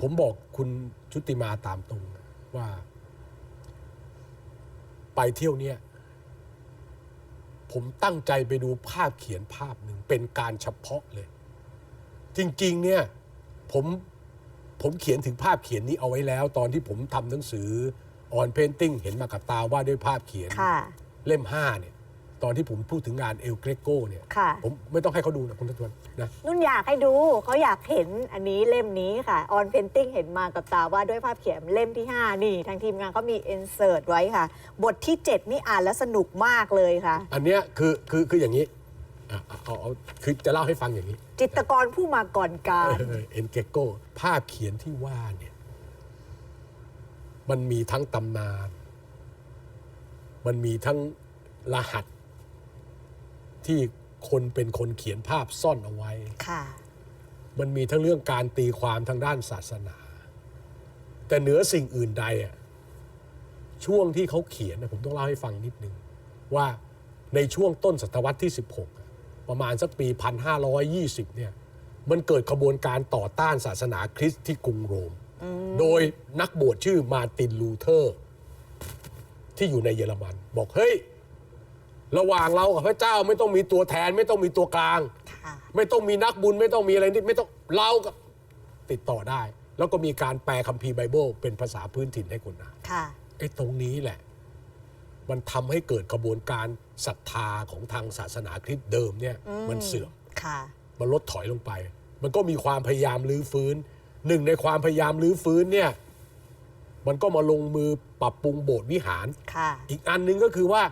ผมบอกคุณชุติมาตามตรงว่า ไปเที่ยวเนี้ยผมตั้งใจไปดูภาพเขียนภาพหนึ่งเป็นการเฉพาะเลย จริง ๆ เนี่ยผมผมเขียนถึงภาพเขียนนี้เอาไว้แล้ว ตอนที่ผมทำหนังสือ on painting เห็นมากับตาว่าด้วยภาพเขียนค่ะเล่มห้าเนี่ย ตอนที่ผมพูดถึงงานเอลเกรโกเนี่ย ค่ะ ผมไม่ต้องให้เขาดูนะคุณทัศนนะ นุ่นอยากให้ดูเขาอยากเห็นอันนี้เล่มนี้ค่ะ on painting เห็นมากับตาว่าด้วยภาพเขียนเล่มที่ 5 นี่ ทางทีมงานเขามี insert ไว้ค่ะ บทที่ 7 นี่อ่านแล้วสนุกมากเลยค่ะ อันเนี้ยคือคือคืออย่างนี้อะเอาเอาเอาคือจะเล่าให้ฟังอย่างนี้ จิตรกรผู้มาก่อนการ เอ็นเกโกภาพเขียนที่ว่าเนี่ย มันมีทั้งตำนาน มันมีทั้งรหัส ที่คนเป็นคนเขียนภาพซ่อนเอาไว้ ค่ะ มันมีทั้งเรื่องการตีความทางด้านศาสนา แต่เหนือสิ่งอื่นใดอะช่วงที่เขาเขียนนะผมต้องเล่าให้ฟังนิดนึง ว่าในช่วงต้นศตวรรษที่ 16อะประมาณสักปี 1520 เนี่ย มันเกิดขบวนการต่อต้านศาสนาคริสต์ที่กรุงโรม โดยนักบวชชื่อมาร์ตินลูเทอร์ ที่อยู่ในเยอรมัน บอกเฮ้ย ระหว่างเรากับพระเจ้าไม่ต้องมีตัวแทน ไม่ต้องมีตัวกลาง ค่ะ ไม่ต้องมีนักบุญไม่ต้องมีอะไรนี่ไม่ต้องเรากับติดต่อได้ แล้วก็มีการแปลคัมภีร์ไบเบิลเป็นภาษาพื้นถิ่นให้คนอ่านค่ะ ไอ้ตรงนี้แหละ มันทำให้เกิดกระบวนการศรัทธาของทางศาสนาคริสต์เดิมเนี่ยมันเสื่อม ค่ะ มันลดถอยลงไป มันก็มีความพยายามรื้อฟื้น หนึ่งในความพยายามรื้อฟื้นเนี่ย มันก็มาลงมือปรับปรุงโบสถ์วิหาร ค่ะ อีกอันหนึ่งก็คือว่า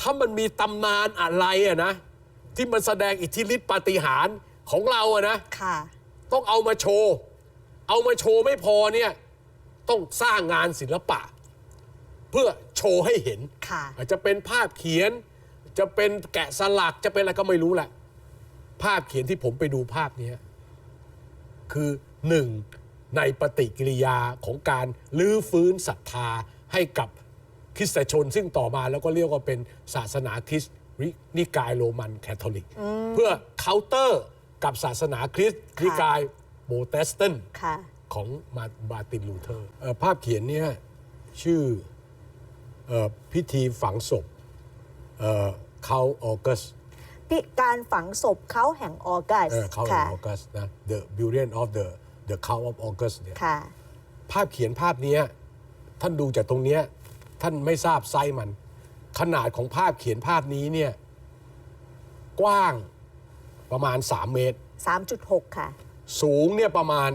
ถ้ามันมีตำนานอะไรอะนะ ที่มันแสดงอิทธิฤทธิปาฏิหาริย์ของเราอะนะ ค่ะ ต้องเอามาโชว์ เอามาโชว์ไม่พอเนี่ย ต้องสร้างงานศิลปะ เพื่อโชว์ให้เห็น ค่ะ อาจจะเป็นภาพเขียน จะเป็นแกะสลัก จะเป็นอะไรก็ไม่รู้แหละ ภาพเขียนที่ผมไปดูภาพเนี้ยคือหนึ่งในปฏิกิริยาของการลื้อฟื้นศรัทธาให้กับ คริสตชน ซึ่งต่อมาแล้วก็เรียกว่าเป็นศาสนาคริสต์นิกายโรมันแคทอลิก เพื่อเคาน์เตอร์กับศาสนาคริสต์ค่ะนิกายโบเตสตันค่ะของมามาร์ตินลูเทอร์เอ่อภาพเขียนเนี่ยชื่อเออพิธีฝังศพเอ่อเขาออกัสพิการฝังศพเขาแห่งออกัสเออเขาแห่งค่ะออกัสนะ The Burial of the the Cow of August เนี่ยค่ะภาพเขียนภาพเนี้ยท่านดูจากตรงเนี้ย ท่านไม่ทราบไซส์มัน ขนาดของภาพเขียนภาพนี้เนี่ยกว้างประมาณ 3 เมตร 3.6 ค่ะ สูงเนี่ยประมาณ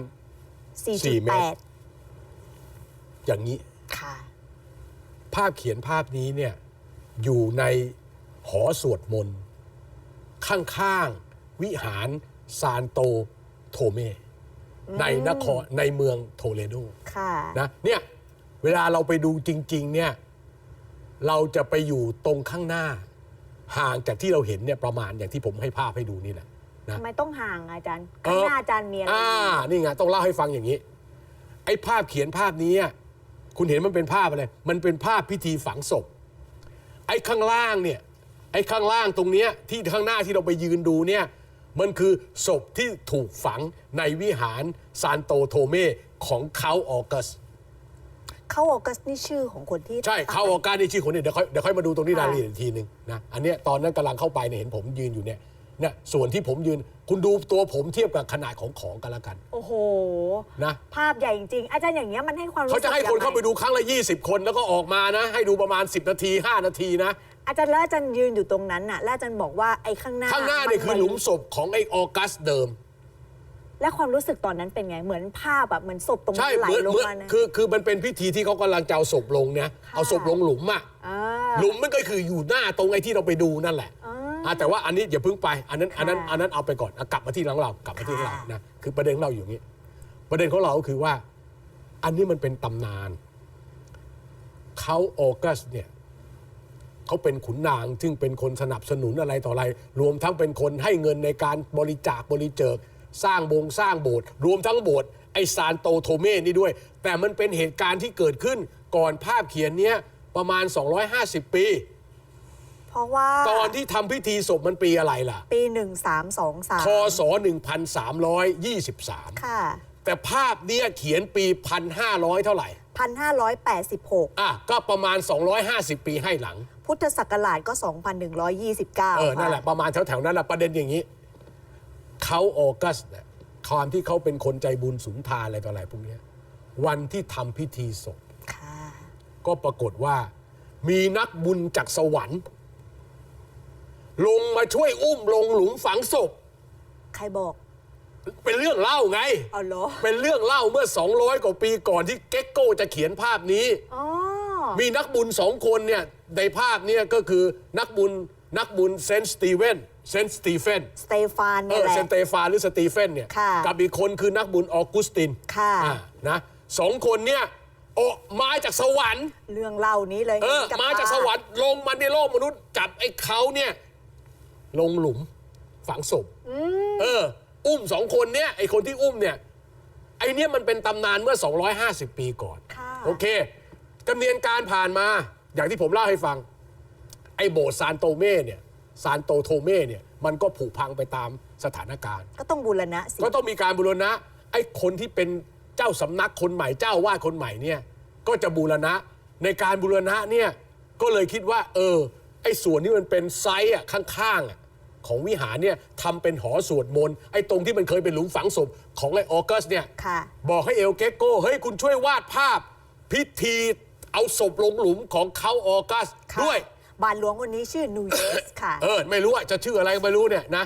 4เมตร4.8อย่างนี้ ค่ะ ภาพเขียนภาพนี้เนี่ยอยู่ในหอสวดมนต์ ข้างๆ วิหารซานโตโทเม ในนครในเมืองโทเลโดค่ะ นะเนี่ย เวลาเราไปดูจริง ๆ เนี่ย เราจะไปอยู่ตรงข้างหน้า ห่างจากที่เราเห็นเนี่ยประมาณอย่างที่ผมให้ภาพให้ดูนี่แหละนะทำไมต้องห่างอาจารย์เอข้างอหน้าอาจารย์มีอะไรอ่านี่ไงต้องเล่าให้ฟังอย่างนี้ ไอ้ภาพเขียนภาพนี้อะคุณเห็นมันเป็นภาพอะไร มันเป็นภาพพิธีฝังศพ ไอ้ข้างล่างเนี่ย ไอ้ข้างล่างตรงเนี้ยที่ข้างหน้าที่เราไปยืนดูเนี่ย มันคือศพที่ถูกฝังในวิหารซานโตโทเมของเขาออกัส เขาออกัสนี่ชื่อของคนที่ใช่เขาออกัสนี่ชื่อคนนี้เดี๋ยวค่อยเดี๋ยวค่อยมาดูตรงนี้ค่ะรายละเอียดอีกทีหนึ่งนะอันเนี้ยตอนนั้นกำลังเข้าไปเนี่ยเห็นผมยืนอยู่เนี่ยเนี่ยส่วนที่ผมยืน คุณดูตัวผมเทียบกับขนาดของของกันละกันโอ้โห นะภาพใหญ่จริงๆอาจารย์อย่างเงี้ยมันให้ความรู้สึเขากจะให้คนยังงเข้าไปดูครั้งละ 20 คนแล้วก็ออกมานะ ให้ดูประมาณ 10 นาที 5 นาทีนะอาจารย์แล้วอาจารย์ยืนอยู่ตรงนั้นน่ะแล้วอาจารย์บอกว่าไอ้ข้างหน้าข้างหน้าเนี่ยคือหลุมศพของไอ้ออกัสเดิม และความรู้สึกตอนนั้นเป็นไงเหมือนภาพแบบเหมือนศพตรงใช่นั้นไหลเหมือนลงเหมือนมานะ คือคือมันเป็นพิธีที่เขากำลังจะเอาศพลงเนี่ยค่ะเอาศพลงหลุมอะอ่า หลุมมันก็คืออยู่หน้าตรงไอ้ที่เราไปดูนั่นแหละอ่า อะแต่ว่าอันนี้อย่าเพิ่งไปอันนั้นอันนั้นค่ะ อันนั้นเอาไปก่อนอะกลับมาที่หลังเรากลับมาที่หลังเราค่ะ นะคือประเด็นของเราอยู่อย่างนี้ ประเด็นของเราก็คือว่า อันนี้มันเป็นตำนานเขาออกัสเนี่ยเขาเป็นขุนนาง ซึ่งเป็นคนสนับสนุนอะไรต่ออะไร รวมทั้งเป็นคนให้เงินในการบริจาคบริเจิก สร้างบงสร้างโบสถ์รวมทั้งโบสถ์ไอซานโตโทเม่นี่ด้วย แต่มันเป็นเหตุการณ์ที่เกิดขึ้นก่อนภาพเขียนเนี้ยประมาณ 250 ปี เพราะว่าตอนที่ทำพิธีศพมันปีอะไรล่ะ ปีหนึ่งสามสองสามคศ1323 ค่ะ แต่ภาพเนี้ยเขียนปี 1,500 เท่าไหร่ 1586 อะ ก็ประมาณ 250 ปีให้หลัง พุทธศักราชก็ 2129 เออ นั่นแหละ ประมาณแถวๆนั้นแหละประเด็นอย่างนี้ เขาออกัสเนี่ยความที่เขาเป็นคนใจบุญสุนทานอะไรต่ออะไรพวกเนี้ยวันที่ทำพิธีศพ ค่ะ ก็ปรากฏว่า มีนักบุญจากสวรรค์ ลงมาช่วยอุ้มลงหลุมฝังศพ ใครบอก เป็นเรื่องเล่าไง เอาเหรอ เป็นเรื่องเล่าเมื่อ 200 กว่าปีก่อนที่เก็กโก้จะเขียนภาพนี้ อ๋อ มีนักบุญสองคนเนี่ยในภาพเนี่ยก็คือนักบุญนักบุญเซนต์สตีเวน เซนต์สตีเฟนสเตฟานเอเนี่ยอแหละ เซนเตฟานหรือสตีเฟนเนี่ยค่ะกับอีกคนคือนักบุญออกุสตินค่ะ อ่านะสองคนเนี่ยโอมาจากสวรรค์ เรื่องเล่านี้เลยเออ ห็นบมาจากตสวรรค์ลงมาในโลกมนุษย์จับไอ้เขาเนี่ยลงหลุมฝังศพเออ อุ้มสองคนเนี่ยไอ้คนที่อุ้มเนี่ยไอ้เนี่ยมันเป็นตำนานเมื่อ 250 ปีก่อน ค่ะโอเคดำเนินการผ่านมาอย่างที่ผมเล่าให้ฟัง ไอ้โบสถ์ซานโตเม่เนี่ย ซานโตโทเม่เนี่ยมันก็ผุพังไปตามสถานการณ์ ก็ต้องบูรณะสิ ก็ต้องมีการบูรณะไอ้คนที่เป็นเจ้าสำนักคนใหม่เจ้าวาดคนใหม่เนี่ยก็จะบูรณะในการบูรณะเนี่ยก็เลยคิดว่า เออ ไอ้ส่วนที่มันเป็นไซส์อะข้างๆอะของวิหารเนี่ยทำเป็นหอสวดมนต์ไอ้ตรงที่มันเคยเป็นหลุมฝังศพของไอ้ออกัสเนี่ย ค่ะ บอกให้เอลเกโก้เฮ้ยคุณช่วยวาดภาพ พิธีเอาศพลงหลุมของเขาออกัสค่ะ ด้วย บาทหลวงคนนี้ชื่อนูเยสค่ะ เออ ไม่รู้ว่าจะชื่ออะไรไม่รู้เนี่ยนะ